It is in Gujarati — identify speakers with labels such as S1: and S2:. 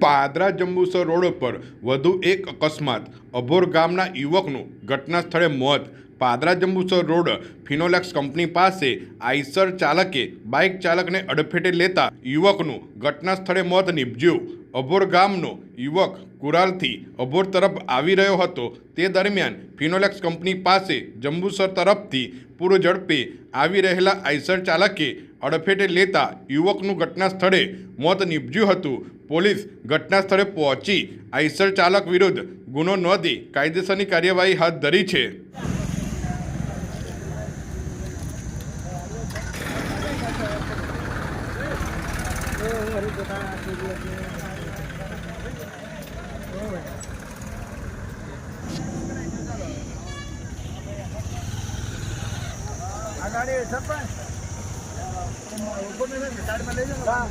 S1: પાદરા જંબુસર રોડ પર વધુ એક અકસ્માત. અભોર ગામના યુવકનું ઘટના સ્થળે મોત. પાદરા જંબુસર રોડ ફિનોલેક્સ કંપની પાસે આઈસર ચાલકે બાઇક ચાલકને અડફેટે લેતા યુવકનું ઘટના સ્થળે મોત નીપજ્યું. અભોર ગામનો યુવક કુરાલથી અભોર તરફ આવી રહ્યો હતો. તે દરમિયાન ફિનોલેક્સ કંપની પાસે જંબુસર તરફથી પૂર ઝડપે આવી રહેલા આઈસર ચાલકે અડફેટે લેતા યુવકનું ઘટના સ્થળે મોત નીપજ્યું હતું. પોલીસ ઘટના સ્થળે પહોંચી આઈસર ચાલક વિરુદ્ધ ગુનો નોંધી કાયદેસરની કાર્યવાહી હાથ ધરી છે.
S2: આ ઉપર સરપંચ સાઈડમાં લઈ જાઓ